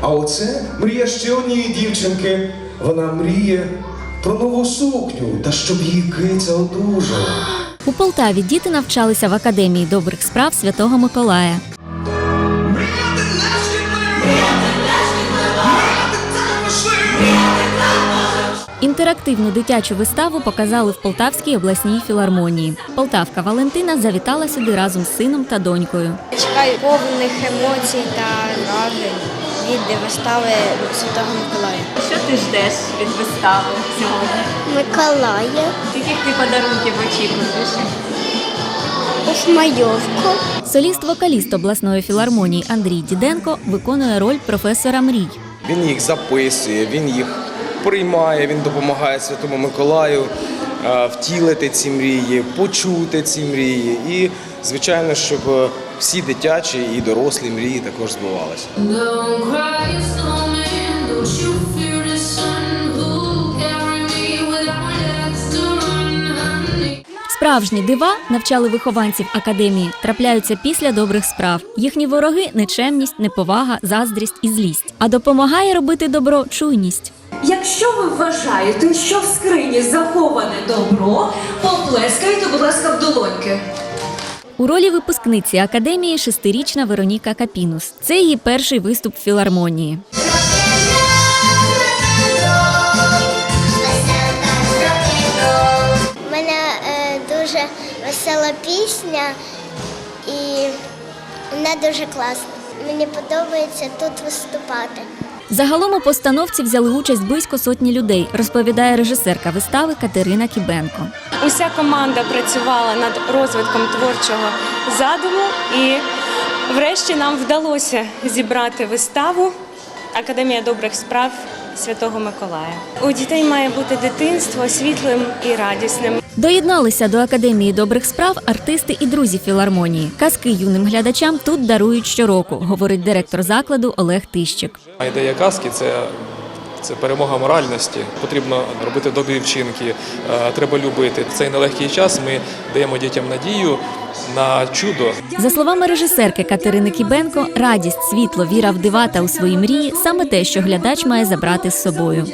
А оце мрія ще однієї дівчинки. Вона мріє про нову сукню та щоб її киця одружила. У Полтаві діти навчалися в академії добрих справ Святого Миколая. Інтерактивну дитячу виставу показали в Полтавській обласній філармонії. Полтавка Валентина завітала сюди разом з сином та донькою. Чекаю повних емоцій та вражень від вистави Святого Миколая. Що ти ждеш від вистави сьогодні? Миколая, Яких ти подарунків очікуєш? Ушмайовку. Соліст-вокаліст обласної філармонії Андрій Діденко виконує роль професора мрій. Він їх записує, він їх приймає, він допомагає Святому Миколаю е, втілити ці мрії, почути ці мрії. І, звичайно, щоб е, всі дитячі і дорослі мрії також збувалися. Справжні дива навчали вихованців академії, трапляються після добрих справ. Їхні вороги нечемність, неповага, заздрість і злість. А допомагає робити добро чуйність. Якщо ви вважаєте, що в скрині заховане добро, поплескайте, будь ласка, в долоньки. У ролі випускниці академії шестирічна Вероніка Капінус. Це її перший виступ в філармонії. У мене е, дуже весела пісня і вона дуже класна. Мені подобається тут виступати. Загалом у постановці взяли участь близько сотні людей, розповідає режисерка вистави Катерина Кібенко. Уся команда працювала над розвитком творчого задуму, і врешті нам вдалося зібрати виставу Академія добрих справ Святого Миколая. У дітей має бути дитинство світлим і радісним. Доєдналися до академії добрих справ артисти і друзі філармонії. Казки юним глядачам тут дарують щороку, говорить директор закладу Олег Тищик. Ідея казки це, це перемога моральності. Потрібно робити добрі вчинки, е, треба любити. В цей нелегкий час ми даємо дітям надію на чудо. За словами режисерки Катерини Кібенко, радість, світло, віра в дива та у свої мрії саме те, що глядач має забрати з собою.